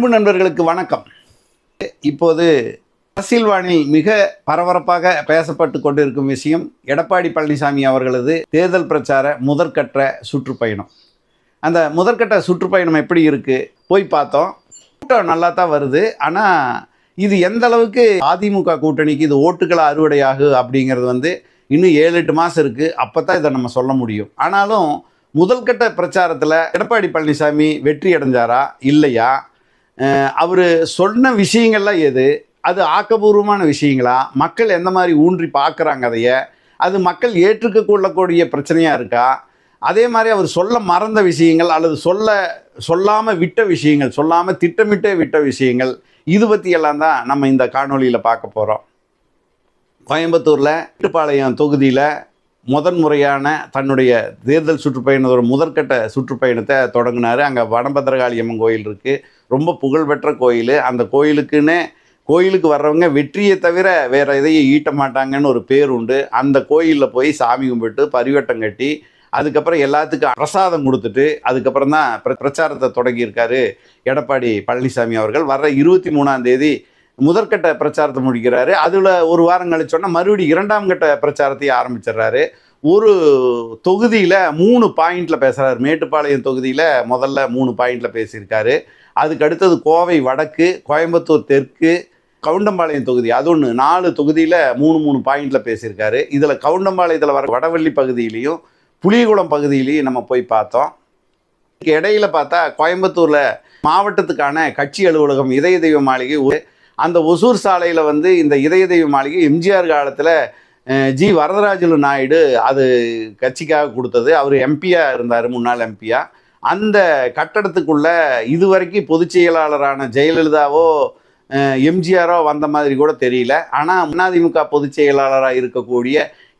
அன்பு நண்பர்களுக்கு வணக்கம். இப்போது அரசியல்வானில் மிக பரபரப்பாக பேசப்பட்டு கொண்டிருக்கும் விஷயம் எடப்பாடி பழனிசாமி அவர்களது தேர்தல் பிரச்சார முதற்கட்ட சுற்றுப்பயணம். அந்த முதற்கட்ட சுற்றுப்பயணம் எப்படி இருக்குது போய் பார்த்தோம். கூட்டம் நல்லா தான் வருது. ஆனால் இது எந்த அளவுக்கு அதிமுக கூட்டணிக்கு இது ஓட்டுகளை அறுவடையாகு அப்படிங்கிறது வந்து இன்னும் ஏழு எட்டு மாதம் இருக்குது அப்போ தான் இதை நம்ம சொல்ல முடியும். ஆனாலும் முதல்கட்ட பிரச்சாரத்தில் எடப்பாடி பழனிசாமி வெற்றி அடைஞ்சாரா? இல்லையா? அவர் சொன்ன விஷயங்கள்லாம் எது? அது ஆக்கபூர்வமான விஷயங்களா? மக்கள் எந்த மாதிரி ஊன்றி பார்க்குறாங்க அதைய? அது மக்கள் ஏற்றுக்க கொள்ளக்கூடிய பிரச்சனையாக இருக்கா? அதே மாதிரி அவர் சொல்ல மறந்த விஷயங்கள் அல்லது சொல்ல சொல்லாமல் விட்ட விஷயங்கள் சொல்லாமல் திட்டமிட்டே விட்ட விஷயங்கள் இது பற்றியெல்லாம் தான் நம்ம இந்த காணொளியில் பார்க்க போகிறோம் கோயம்புத்தூரில் வீட்டுப்பாளையம் தொகுதியில் முதன் முறையான தன்னுடைய தேர்தல் சுற்றுப்பயணத்தோட முதற்கட்ட சுற்றுப்பயணத்தை தொடங்கினார். அங்கே வடபத்திரகாளி அம்மன் கோயில் இருக்குது ரொம்ப புகழ்பெற்ற கோயில். அந்த கோயிலுக்குன்னே கோயிலுக்கு வர்றவங்க வெற்றியை தவிர வேறு எதையும் ஈட்ட மாட்டாங்கன்னு ஒரு பேர் உண்டு. அந்த கோயிலில் போய் சாமி கும்பிட்டு பரிவட்டம் கட்டி அதுக்கப்புறம் எல்லாத்துக்கும் பிரசாதம் கொடுத்துட்டு அதுக்கப்புறம் தான் பிர பிரச்சாரத்தை தொடங்கியிருக்காரு எடப்பாடி பழனிசாமி அவர்கள். வர்ற இருபத்தி மூணாம் தேதி முதற்கட்ட பிரச்சாரத்தை முடிக்கிறாரு. அதில் ஒரு வாரம் கழிச்சோன்னா மறுபடியும் இரண்டாம் கட்ட பிரச்சாரத்தையும் ஆரம்பிச்சிடுறாரு. ஒரு தொகுதியில் மூணு பாயிண்டில் பேசுகிறாரு மேட்டுப்பாளையம் தொகுதியில் முதல்ல மூணு பாயிண்டில் பேசியிருக்காரு. அதுக்கு அடுத்தது கோவை வடக்கு கோயம்புத்தூர் தெற்கு கவுண்டம்பாளையம் தொகுதி. அது ஒன்று நாலு தொகுதியில் மூணு மூணு பாயிண்டில் பேசியிருக்காரு. இதில் கவுண்டம்பாளையத்தில் வர வடவள்ளி பகுதியிலையும் புலிகுளம் பகுதியிலையும் நம்ம போய் பார்த்தோம். இதுக்கு இடையில பார்த்தா கோயம்புத்தூரில் மாவட்டத்துக்கான கட்சி அலுவலகம் இதய தெய்வ மாளிகை அந்த ஒசூர் சாலையில் வந்து இந்த இதய தெய்வ மாளிகை எம்ஜிஆர் காலத்தில் ஜி வரதராஜலு நாயுடு அது கட்சிக்காக கொடுத்தது. அவர் எம்பியாக இருந்தார் முன்னாள் எம்பியா அந்த கட்டடத்துக்குள்ள இதுவரைக்கும் பொதுச் செயலாளரான ஜெயலலிதாவோ எம்ஜிஆரோ வந்த மாதிரி கூட தெரியல. ஆனால் அதிமுக பொதுச் செயலாளராக இருக்கக்கூடிய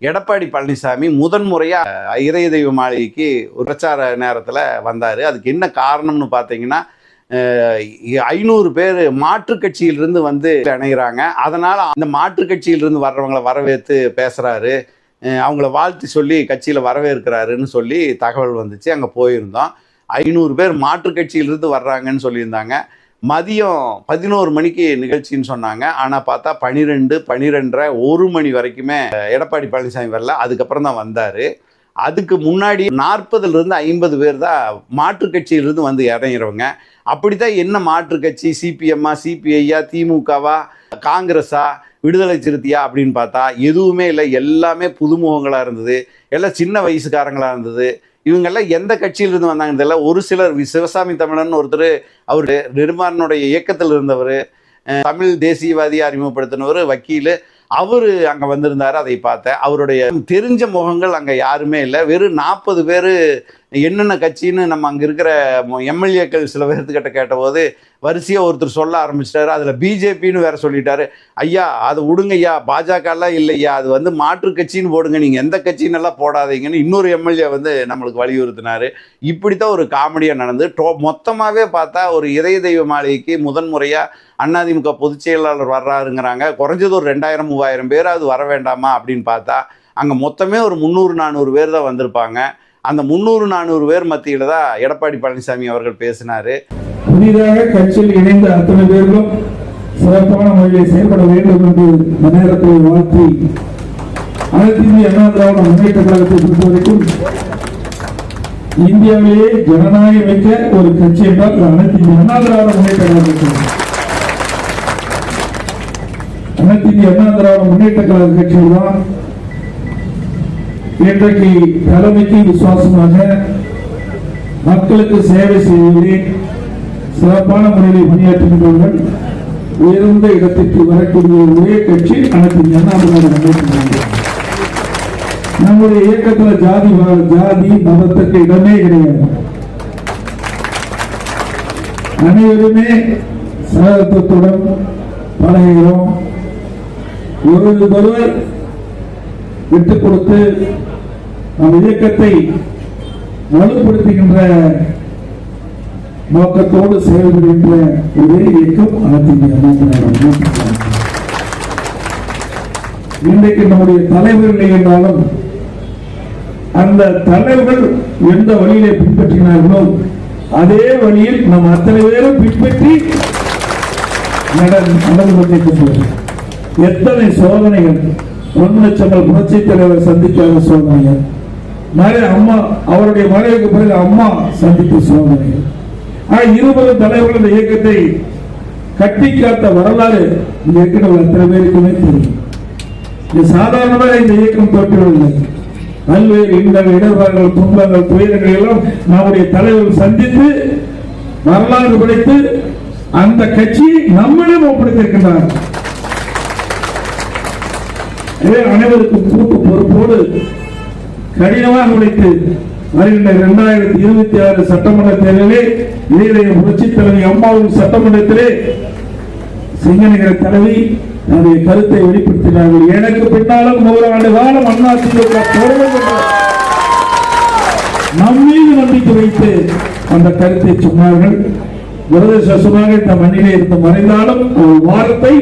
எடப்பாடி பழனிசாமி முதன்முறையாக இதய தெய்வ மாளிகைக்கு ஒரு பிரச்சார நேரத்தில் வந்தார். அதுக்கு என்ன காரணம்னு பார்த்தீங்கன்னா ஐநூறு பேர் மாற்றுக் கட்சியிலிருந்து வந்து இணைகிறாங்க அதனால் அந்த மாற்று கட்சியிலிருந்து வர்றவங்களை வரவேற்று பேசுகிறாரு அவங்கள வாழ்த்து சொல்லி கட்சியில் வரவேற்கிறாருன்னு சொல்லி தகவல் வந்துச்சு. அங்கே போயிருந்தோம். ஐநூறு பேர் மாற்றுக் கட்சியிலிருந்து வர்றாங்கன்னு சொல்லியிருந்தாங்க. மதியம் பதினோரு மணிக்கு நிகழ்ச்சின்னு சொன்னாங்க. ஆனால் பார்த்தா பனிரெண்டு பனிரெண்டரை ஒரு மணி வரைக்குமே எடப்பாடி பழனிசாமி வரல. அதுக்கப்புறம் தான் வந்தார். அதுக்கு முன்னாடி நாற்பதுலேருந்து ஐம்பது பேர் தான் மாற்றுக் கட்சியிலிருந்து வந்து இறங்குறவங்க. அப்படி தான் என்ன மாற்றுக் கட்சி? சிபிஎம்மா சிபிஐயா திமுகவா காங்கிரஸா விடுதலை சிறுத்தையா அப்படின்னு பார்த்தா எதுவுமே இல்லை. எல்லாமே புதுமுகங்களாக இருந்தது. எல்லாம் சின்ன வயசுக்காரங்களாக இருந்தது. இவங்கெல்லாம் எந்த கட்சியிலிருந்து வந்தாங்கன்னு தெரியல. ஒரு சிலர் வி- சிவசாமி தமிழன் ஒருத்தர் அவர் நிர்மானுடைய இயக்கத்தில் இருந்தவர் தமிழ் தேசியவாதியை அறிமுகப்படுத்தினவர் வக்கீல். அவர் அங்கே வந்திருந்தார் அதை பார்த்தேன். அவருடைய தெரிஞ்ச முகங்கள் அங்கே யாருமே இல்லை. வெறும் நாற்பது பேர் என்னென்ன கட்சின்னு நம்ம அங்கே இருக்கிற எம்எல்ஏக்கள் சில பேர்த்துக்கிட்ட கேட்டபோது வரிசையாக ஒருத்தர் சொல்ல ஆரம்பிச்சிட்டாரு. அதில் பிஜேபின்னு வேற சொல்லிட்டாரு. ஐயா அதை விடுங்க ஐயா பாஜகலாம் இல்லையா அது வந்து மாற்று கட்சின்னு போடுங்க. நீங்கள் எந்த கட்சின்னெல்லாம் போடாதீங்கன்னு இன்னொரு எம்எல்ஏ வந்து நம்மளுக்கு வலியுறுத்தினார். இப்படி தான் ஒரு காமெடியாக நடந்து டோ மொத்தமாகவே பார்த்தா ஒரு இதய தெய்வ மாளிகைக்கு முதன்முறையாக அதிமுக பொதுச் செயலாளர் வர்றாருங்கிறாங்க. குறைஞ்சது ஒரு ரெண்டாயிரம் மூவாயிரம் பேர் அது வர வேண்டாமா அப்படின்னு பார்த்தா அங்கே மொத்தமே ஒரு முந்நூறு நானூறு பேர் தான் வந்திருப்பாங்க. அந்த முந்நூறு நானூறு பேர் மத்தியில் தான் எடப்பாடி பழனிசாமி அவர்கள் பேசினார். புதிதாக கட்சியில் இணைந்த அத்தனை பேர்களும் சிறப்பான முறையில் செயல்பட வேண்டும் என்று இந்த வாழ்த்தி அனைத்து இந்திய அண்ணா திராவிட முன்னேற்ற கழகத்தை பொறுத்தவரைக்கும் இந்தியாவிலேயே ஜனநாயகம் வைக்க ஒரு கட்சி என்றால் அனைத்து இந்திய அண்ணா திராவிட முன்னேற்ற கழகம் அனைத்து இந்திய அண்ணா திராவிட முன்னேற்ற கழக கட்சியில் தான். இன்றைக்கு தலைமைக்கு விசுவாசமாக மக்களுக்கு சேவை செய்வதில் சிறப்பான முறையில் பணியாற்றுகின்றவர்கள் உயர்ந்த இடத்திற்கு வரக்கூடிய ஒரே கட்சி அனைத்து இந்திய நம்முடைய இயக்கத்துல ஜாதி ஜாதி மதத்துக்கு இடமே கிடையாது. அனைவருமே சகத்துவத்துடன் பழகிறோம் ஒருவருக்கொருவர் விட்டுக் கொடுத்து நம் இயக்கத்தை வலுப்படுத்துகின்ற நோக்கத்தோடு செயல்படுகின்ற ஒரே இயக்கம் அதிமுக இன்றைக்கு நம்முடைய தலைவர் இல்லை என்றாலும் அந்த தலைவர்கள் எந்த வழியிலே பின்பற்றினார்களோ அதே வழியில் நம் அத்தனை பேரும் பின்பற்றி நடந்து கொண்டிருக்கின்றோம் எத்தனை சோதனைகள்? பொன்லட்சங்கள் புரட்சி தலைவர் சந்திக்காத சோதனைகள். மறை அம்மா அவருடைய மறைவுக்கு பிறகு அம்மா சந்தித்த சோதனை. ஆக இருவரும் தலைவர்கள் இந்த இயக்கத்தை கட்டி காத்த வரலாறு இந்த இயக்கம் அத்தனை பேருக்குமே தெரியும். இது சாதாரணமாக இந்த இயக்கம் தோற்றவில்லை பல்வேறு இன்பங்கள் இடர்பாடுகள் துன்பங்கள் துயரங்கள் எல்லாம் நம்முடைய தலைவர் சந்தித்து வரலாறு படைத்து அந்த கட்சி நம்மிடம் ஒப்படைத்திருக்கின்றார். அனைவருக்கும் கூட்டு பொறுப்போடு கடினமாக உழைத்து வருகின்ற இரண்டாயிரத்தி இருபத்தி ஆறு சட்டமன்ற தேர்தலிலே இதய புரட்சி தலைவி அம்மாவின் சட்டமன்றத்திலே சிங்கநகர தலைவி தன்னுடைய கருத்தை வெளிப்படுத்தினார்கள். எனக்கு பின்னாலும் நூறாண்டு காலம் அண்ணா திமுக நம்மீது நம்பிக்கை வைத்து அந்த கருத்தை சொன்னார்கள். துரதிருஷ்டமாக இந்த மண்ணிலே இருந்து மறைந்தாலும் ஒரு வாரத்தை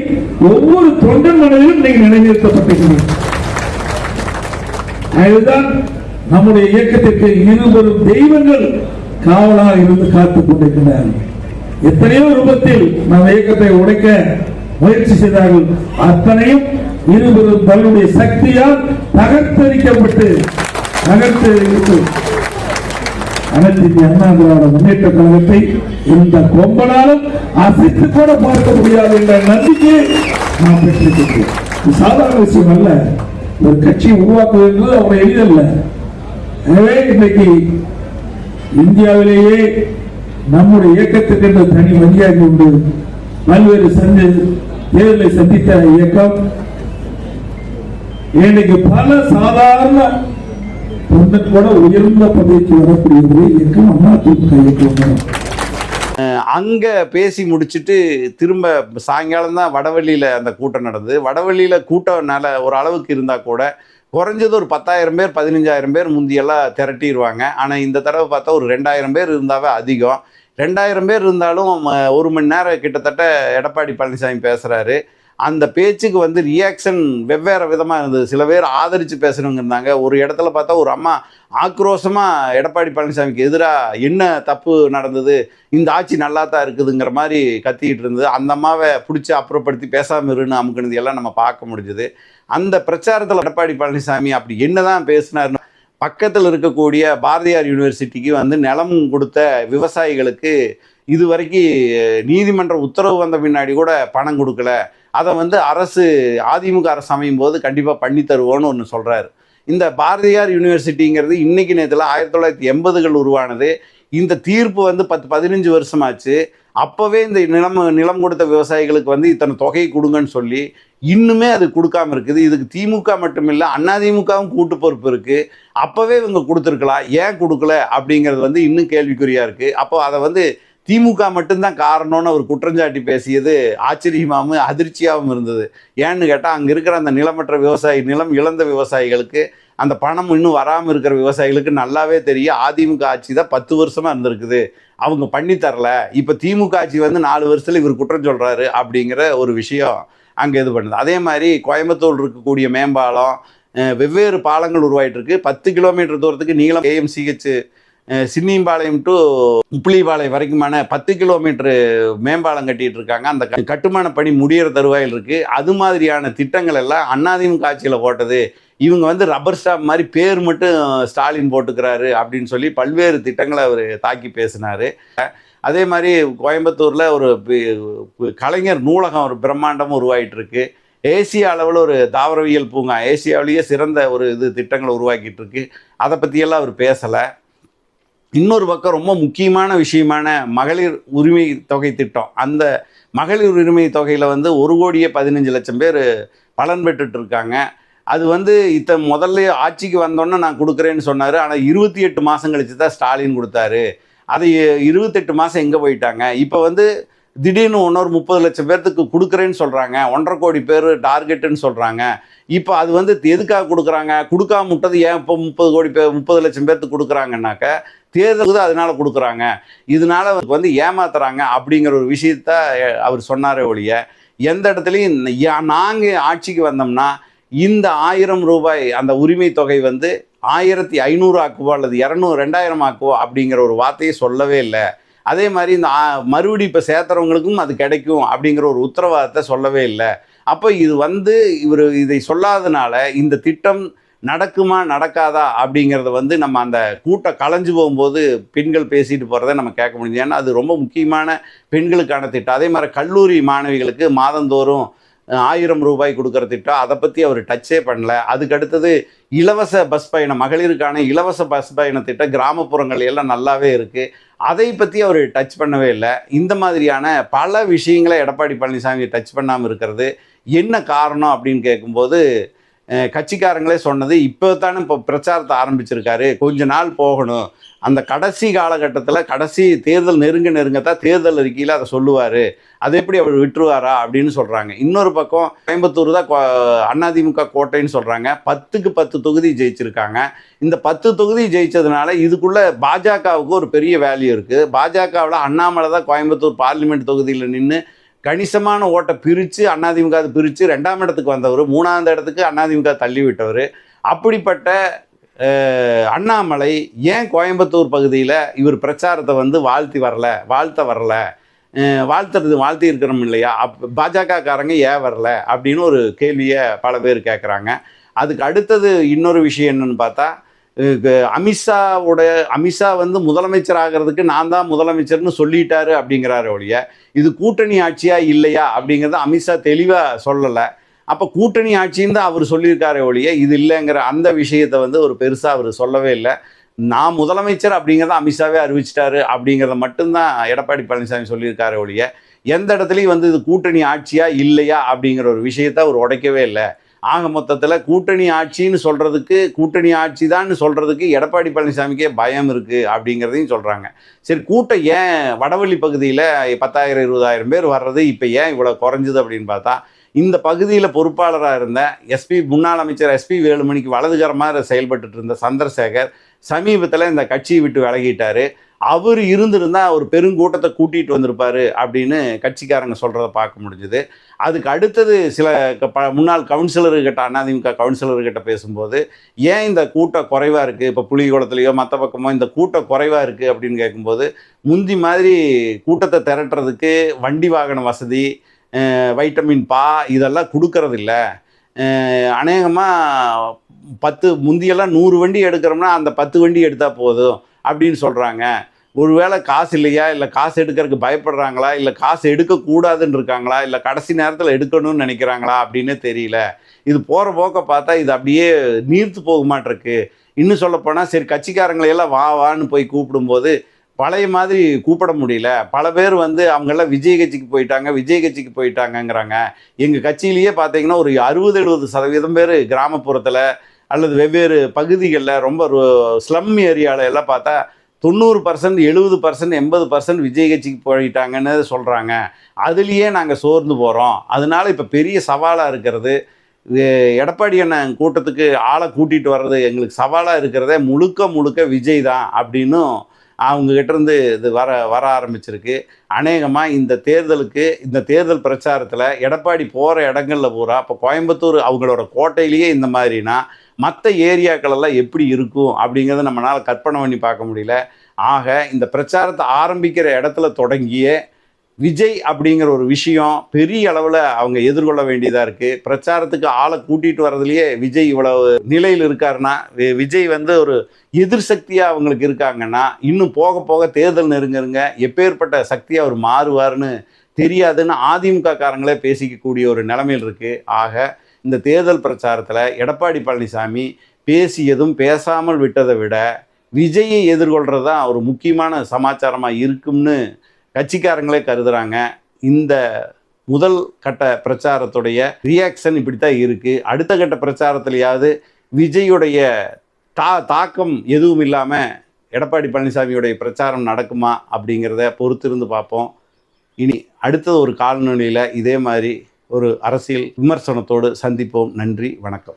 ஒவ்வொரு தொண்டன் மனதிலும் நீங்கள் நிலைநிறுத்தப்பட்டிருக்கிறீர்கள் அதுதான் நம்முடைய இயக்கத்திற்கு இருவரும் தெய்வங்கள் காவலாக இருந்து காத்துக் கொண்டிருக்கிறார்கள் எத்தனையோ ரூபத்தில் நம் இயக்கத்தை உடைக்க முயற்சி செய்தார்கள். அத்தனையும் இருவரும் தன்னுடைய சக்தியால் தகர்த்தரிக்கப்பட்டு தகர்த்து அனைத்து அண்ணா திராவிட முன்னேற்ற கழகத்தை இந்த கொம்பனாலும் அசைத்து கூட பார்க்க முடியாது என்ற நம்பிக்கையை நான் பெற்றிருக்கிறேன் இது சாதாரண விஷயம் அல்ல. ஒரு கட்சி உருவாக்குவது என்பது அவ்வளவு எளிதல்ல. எனவே இன்றைக்கு இந்தியாவிலேயே நம்முடைய இயக்கத்துக்கு என்ற தனி மரியாதை உண்டு. பல்வேறு சந்தி தேர்தலை சந்தித்த இயக்கம். இன்னைக்கு பல சாதாரண தொண்டன் கூட உயர்ந்த பதவிக்கு வரக்கூடிய இயக்கம் அண்ணா திமுக இயக்கம் தான். அங்கே பேசி முடிச்சுட்டு திரும்ப சாயங்காலம் தான் வடவள்ளியில் அந்த கூட்டம் நடந்தது. வடவள்ளியில் கூட்டம்னால ஒரு அளவுக்கு இருந்தால் கூட குறைஞ்சது ஒரு பத்தாயிரம் பேர் பதினஞ்சாயிரம் பேர் முந்தியெல்லாம் திரட்டிடுவாங்க ஆனால் இந்த தடவை பார்த்தா ஒரு ரெண்டாயிரம் பேர் இருந்தாவே அதிகம். ரெண்டாயிரம் பேர் இருந்தாலும் ஒரு மணி நேரம் கிட்டத்தட்ட எடப்பாடி பழனிசாமி பேசுகிறாரு அந்த பேச்சுக்கு வந்து ரியாக்ஷன் வெவ்வேறு விதமாக இருந்தது. சில பேர் ஆதரித்து பேசுகிறவங்க இருந்தாங்க. ஒரு இடத்துல பார்த்தா ஒரு அம்மா ஆக்ரோஷமாக எடப்பாடி பழனிசாமிக்கு எதிராக என்ன தப்பு நடந்தது? இந்த ஆட்சி நல்லா தான் இருக்குதுங்கிற மாதிரி கத்திக்கிட்டு இருந்தது. அந்த அம்மாவை பிடிச்சி அப்புறப்படுத்தி பேசாமல் இருன்னு அமுக்குனது எல்லாம் நம்ம பார்க்க முடிஞ்சது. அந்த பிரச்சாரத்தில் எடப்பாடி பழனிசாமி அப்படி என்னதான் பேசினார்னு பக்கத்தில் இருக்கக்கூடிய பாரதியார் யூனிவர்சிட்டிக்கு வந்து நிலம் கொடுத்த விவசாயிகளுக்கு இது வரைக்கும் நீதிமன்ற உத்தரவு வந்த பின்னாடி கூட பணம் கொடுக்கல. அதை வந்து அரசு அதிமுக அரசு அமையும் போது கண்டிப்பாக பண்ணி தருவோன்னு ஒன்று சொல்கிறாரு இந்த பாரதியார் யூனிவர்சிட்டிங்கிறது இன்னைக்கு நேரத்தில் ஆயிரத்தி தொள்ளாயிரத்தி எண்பதுகள் உருவானது. இந்த தீர்ப்பு வந்து பத்து பதினஞ்சு வருஷமாச்சு. அப்போவே இந்த நிலம் நிலம் கொடுத்த விவசாயிகளுக்கு வந்து இத்தனை தொகை கொடுங்கன்னு சொல்லி இன்னுமே அது கொடுக்காம இருக்குது. இதுக்கு திமுக மட்டும் இல்லை அதிமுகவும் கூட்டு பொறுப்பு இருக்குது அப்போவே இவங்க கொடுத்துருக்கலாம். ஏன் கொடுக்கல அப்படிங்கிறது வந்து இன்னும் கேள்விக்குறியாக இருக்குது அப்போ அதை வந்து திமுக மட்டும்தான் காரணம்னு அவர் குற்றஞ்சாட்டி பேசியது ஆச்சரியமாகவும் அதிர்ச்சியாகவும் இருந்தது. ஏன்னு கேட்டால் அங்கே இருக்கிற அந்த நிலமற்ற விவசாயி நிலம் இழந்த விவசாயிகளுக்கு அந்த பணம் இன்னும் வராமல் இருக்கிற விவசாயிகளுக்கு நல்லாவே தெரியும். அதிமுக ஆட்சி தான் பத்து வருஷமாக இருந்திருக்குது. அவங்க பண்ணி தரல. இப்போ திமுக ஆட்சி வந்து நாலு வருஷத்தில் இவர் குற்றம் சொல்கிறாரு அப்படிங்கிற ஒரு விஷயம் அங்கே இது பண்ணுது. அதே மாதிரி கோயம்புத்தூர் இருக்கக்கூடிய மேம்பாலம் வெவ்வேறு பாலங்கள் உருவாயிட்டு இருக்கு. பத்து கிலோமீட்டர் தூரத்துக்கு நீளம் ஏஎம்சிஹெச் சின்னிம்பாளையம் டு உப்பிலிபாளையம் வரைக்குமான பத்து கிலோமீட்டர் மேம்பாலம் கட்டிட்டு இருக்காங்க அந்த கட்டுமான பணி முடியிற தருவாயில் இருக்கு. அது மாதிரியான திட்டங்கள் எல்லாம் அண்ணாதிமுக ஆட்சியில் போட்டது. இவங்க வந்து ரப்பர் ஸ்டாப் மாதிரி பேர் மட்டும் ஸ்டாலின் போட்டுக்கிறாரு அப்படின்னு சொல்லி பல்வேறு திட்டங்களை அவர் தாக்கி பேசினார். அதே மாதிரி கோயம்புத்தூரில் ஒரு கலைஞர் நூலகம் ஒரு பிரம்மாண்டம் உருவாகிட்டு இருக்கு ஏசிய அளவில் ஒரு தாவரவியல் பூங்கா ஏசியாவிலேயே சிறந்த ஒரு இது திட்டங்களை உருவாக்கிட்டு இருக்கு அதை பற்றியெல்லாம் அவர் பேசலை. இன்னொரு பக்கம் ரொம்ப முக்கியமான விஷயமான மகளிர் உரிமை தொகை திட்டம். அந்த மகளிர் உரிமை தொகையில் வந்து ஒரு கோடியே பதினஞ்சு லட்சம் பேர் பலன் பெற்றுட்டு இருக்காங்க அது வந்து இத்த முதல்ல ஆட்சிக்கு வந்தோன்னே நான் கொடுக்குறேன்னு சொன்னார். ஆனால் இருபத்தி எட்டு மாதம் கழிச்சு தான் ஸ்டாலின் கொடுத்தாரு. அது இருபத்தெட்டு மாதம் எங்கே போயிட்டாங்க? இப்போ வந்து திடீர்னு இன்னொரு முப்பது லட்சம் பேர்த்துக்கு கொடுக்குறேன்னு சொல்கிறாங்க ஒன்றரை கோடி பேர் டார்கெட்டுன்னு சொல்கிறாங்க இப்போ அது வந்து எதுக்காக கொடுக்குறாங்க? கொடுக்காம விட்டது ஏன் இப்போ முப்பது கோடி பேர் முப்பது லட்சம் பேர்த்துக்கு கொடுக்குறாங்கன்னாக்க தேர்தலுக்கு அதனால கொடுக்குறாங்க. இதனால அவருக்கு வந்து ஏமாத்துறாங்க அப்படிங்கிற ஒரு விஷயத்த அவர் சொன்னாரே ஒழிய எந்த இடத்துலையும் நாங்கள் ஆட்சிக்கு வந்தோம்னா இந்த ஆயிரம் ரூபாய் அந்த உரிமை தொகை வந்து ஆயிரத்தி ஐநூறு ஆக்குவோ அல்லது இரநூறு ரெண்டாயிரம் ஆக்குவோ அப்படிங்கிற ஒரு வார்த்தையை சொல்லவே இல்லை. அதே மாதிரி இந்த மறுபடி இப்போ சேர்த்துறவங்களுக்கும் அது கிடைக்கும் அப்படிங்கிற ஒரு உத்தரவாதத்தை சொல்லவே இல்லை. அப்போ இது வந்து இவர் இதை சொல்லாதனால இந்த திட்டம் நடக்குமா நடக்காதா அப்படிங்கிறத வந்து நம்ம அந்த கூட்டம் கலைஞ்சு போகும்போது பெண்கள் பேசிட்டு போகிறத நம்ம கேட்க முடியுது. ஏன்னா அது ரொம்ப முக்கியமான பெண்களுக்கான திட்டம். அதே மாதிரி கல்லூரி மாணவிகளுக்கு மாதந்தோறும் ஆயிரம் ரூபாய் கொடுக்குற திட்டம். அதை பற்றி அவர் டச்சே பண்ணல. அதுக்கு அடுத்தது இலவச பஸ் பயணம் மகளிருக்கான இலவச பஸ் பயண திட்டம் கிராமப்புறங்கள் எல்லாம் நல்லாவே இருக்குது அதை பற்றி அவர் டச் பண்ணவே இல்லை. இந்த மாதிரியான பல விஷயங்களை எடப்பாடி பழனிசாமி டச் பண்ணாமல் இருக்கிறது என்ன காரணம் அப்படின்னு கேட்கும்போது கட்சிக்காரங்களே சொன்னது இப்போ தானே இப்போ பிரச்சாரத்தை ஆரம்பிச்சிருக்காரு. கொஞ்ச நாள் போகணும். அந்த கடைசி காலகட்டத்தில் கடைசி தேர்தல் நெருங்க நெருங்கத்தான் தேர்தல் அறிக்கையில் அதை சொல்லுவார். அதை எப்படி அவர் விட்டுருவாரா அப்படின்னு சொல்கிறாங்க இன்னொரு பக்கம் கோயம்புத்தூர் தான் கோ- அதிமுக கோட்டைன்னு சொல்கிறாங்க பத்துக்கு பத்து தொகுதி ஜெயிச்சிருக்காங்க. இந்த பத்து தொகுதி ஜெயிச்சதுனால இதுக்குள்ளே பாஜகவுக்கு ஒரு பெரிய வேல்யூ இருக்குது பாஜகவில் அண்ணாமலை தான் கோயம்புத்தூர் பார்லிமெண்ட் தொகுதியில் நின்று கணிசமான ஓட்டை பிரித்து அதிமுக பிரித்து ரெண்டாம் இடத்துக்கு வந்தவர் மூணாவது இடத்துக்கு அதிமுக தள்ளி விட்டவர் அப்படிப்பட்ட அண்ணாமலை ஏன் கோயம்புத்தூர் பகுதியில் இவர் பிரச்சாரத்தை வந்து வாழ்த்தி வரல வாழ்த்த வரல வாழ்த்துறது வாழ்த்தி இருக்கிறோம் இல்லையா? அப் பாஜகக்காரங்க ஏன் வரல? அப்படின்னு ஒரு கேள்வியை பல பேர் கேட்குறாங்க அதுக்கு அடுத்தது இன்னொரு விஷயம் என்னென்னு பார்த்தா அமித்ஷாவுடைய அமித்ஷா வந்து முதலமைச்சர் ஆகிறதுக்கு நான் தான் முதலமைச்சர்னு சொல்லிட்டாரு அப்படிங்கிறாரு ஒழிய இது கூட்டணி ஆட்சியா இல்லையா அப்படிங்கிறத அமித்ஷா தெளிவாக சொல்லலை. அப்போ கூட்டணி ஆட்சின்னு தான் அவர் சொல்லியிருக்காரே ஒழிய இது இல்லைங்கிற அந்த விஷயத்தை வந்து ஒரு பெருசாக அவர் சொல்லவே இல்லை. நான் முதலமைச்சர் அப்படிங்கிறத அமித்ஷாவே அறிவிச்சிட்டாரு அப்படிங்கிறத மட்டும்தான் எடப்பாடி பழனிசாமி சொல்லியிருக்காரு ஒழிய எந்த இடத்துலையும் வந்து இது கூட்டணி ஆட்சியா இல்லையா அப்படிங்கிற ஒரு விஷயத்த அவர் உடைக்கவே இல்லை. ஆக மொத்தத்தில் கூட்டணி ஆட்சின்னு சொல்கிறதுக்கு கூட்டணி ஆட்சி தான் சொல்கிறதுக்கு எடப்பாடி பழனிசாமிக்கே பயம் இருக்குது அப்படிங்கிறதையும் சொல்கிறாங்க சரி கூட்டம் ஏன் வடவள்ளி பகுதியில் பத்தாயிரம் இருபதாயிரம் பேர் வர்றது இப்போ ஏன் இவ்வளோ குறைஞ்சது அப்படின்னு பார்த்தா இந்த பகுதியில் பொறுப்பாளராக இருந்த எஸ்பி முன்னாள் அமைச்சர் எஸ்பி வேலுமணிக்கு வலதுகரமாக செயல்பட்டு இருந்த சந்திரசேகர் சமீபத்தில் இந்த கட்சியை விட்டு விலகிட்டார். அவர் இருந்திருந்தா ஒரு பெருங்கூட்டத்தை கூட்டிகிட்டு வந்திருப்பார் அப்படின்னு கட்சிக்காரங்க சொல்கிறத பார்க்க முடிஞ்சுது. அதுக்கு அடுத்தது சில க- ப முன்னாள் கவுன்சிலர்கிட்ட அதிமுக கவுன்சிலர்கிட்ட பேசும்போது ஏன் இந்த கூட்டம் குறைவாக இருக்குது இப்போ புலிகுளத்துலேயோ மற்ற பக்கமோ இந்த கூட்டம் குறைவாக இருக்குது அப்படின்னு கேட்கும்போது முந்தி மாதிரி கூட்டத்தை திரட்டுறதுக்கு வண்டி வாகன வசதி வைட்டமின் பா இதெல்லாம் கொடுக்கறதில்ல. அநேகமாக பத்து முந்தியெல்லாம் நூறு வண்டி எடுக்கிறோம்னா அந்த பத்து வண்டி எடுத்தால் போதும் அப்படின்னு சொல்கிறாங்க ஒருவேளை காசு இல்லையா? இல்லை காசு எடுக்கிறதுக்கு பயப்படுறாங்களா? இல்லை காசு எடுக்கக்கூடாதுன்னு இருக்காங்களா? இல்லை கடைசி நேரத்தில் எடுக்கணும்னு நினைக்கிறாங்களா? அப்படின்னு தெரியல. இது போகிற போக்க பார்த்தா இது அப்படியே நீர்த்து போக மாட்டிருக்கு. இன்னும் சொல்லப்போனால் சரி கட்சிக்காரங்களையெல்லாம் வா வான்னு போய் கூப்பிடும்போது பழைய மாதிரி கூப்பிட முடியல. பல பேர் வந்து அவங்கெல்லாம் விஜய் கட்சிக்கு போயிட்டாங்க விஜய் கட்சிக்கு போயிட்டாங்கங்கிறாங்க. எங்கள் கட்சியிலேயே பார்த்தீங்கன்னா ஒரு அறுபது எழுபது சதவீதம் பேர் கிராமப்புறத்தில் அல்லது வெவ்வேறு பகுதிகளில் ரொம்ப ஸ்லம் ஏரியாவில் எல்லாம் பார்த்தா தொண்ணூறு பர்சன்ட் எழுபது பர்சன்ட் எண்பது பர்சன்ட் விஜய் கட்சிக்கு போயிட்டாங்கன்னு சொல்கிறாங்க அதுலேயே நாங்கள் சோர்ந்து போகிறோம் அதனால இப்போ பெரிய சவாலாக இருக்கிறது. எடப்பாடி அண்ணன் கூட்டத்துக்கு ஆளை கூட்டிகிட்டு வர்றது எங்களுக்கு சவாலாக இருக்கிறதே முழுக்க முழுக்க விஜய் தான் அப்படின்னும் அவங்க இருந்து இது வர வர ஆரம்பிச்சிருக்கு. அநேகமாக இந்த தேர்தலுக்கு இந்த தேர்தல் பிரச்சாரத்தில் எடப்பாடி போகிற இடங்களில் பூரா இப்போ கோயம்புத்தூர் அவங்களோட கோட்டையிலேயே இந்த மாதிரினா மற்ற ஏரியாக்கள் எல்லாம் எப்படி இருக்கும் அப்படிங்கிறத நம்மளால் கற்பனை பண்ணி பார்க்க முடியல. ஆக இந்த பிரச்சாரத்தை ஆரம்பிக்கிற இடத்துல தொடங்கிய விஜய் அப்படிங்கிற ஒரு விஷயம் பெரிய அளவில் அவங்க எதிர்கொள்ள வேண்டியதாக இருக்குது பிரச்சாரத்துக்கு ஆளை கூட்டிகிட்டு வரதுலேயே விஜய் இவ்வளவு நிலையில் இருக்காருன்னா விஜய் வந்து ஒரு எதிர் சக்தியாக அவங்களுக்கு இருக்காங்கன்னா இன்னும் போக போக தேர்தல் நெருங்கருங்க எப்பேற்பட்ட சக்தியாக அவர் மாறுவார்னு தெரியாதுன்னு அதிமுக காரங்களே பேசிக்கக்கூடிய ஒரு நிலைமையில் இருக்குது ஆக இந்த தேர்தல் பிரச்சாரத்தில் எடப்பாடி பழனிசாமி பேசியதும் பேசாமல் விட்டதை விட விஜயை எதிர்கொள்கிறது தான் ஒரு முக்கியமான சமாச்சாரமாக இருக்கும்னு கட்சிக்காரங்களே கருதுகிறாங்க இந்த முதல் கட்ட பிரச்சாரத்துடைய ரியாக்ஷன் இப்படி தான் இருக்குது அடுத்த கட்ட பிரச்சாரத்துலையாவது விஜயுடைய தா தாக்கம் எதுவும் இல்லாமல் எடப்பாடி பழனிசாமியுடைய பிரச்சாரம் நடக்குமா அப்படிங்கிறத பொறுத்திருந்து பார்ப்போம். இனி அடுத்தது ஒரு காலநிலையில் இதே மாதிரி ஒரு அரசியல் விமர்சனத்தோடு சந்திப்போம். நன்றி வணக்கம்.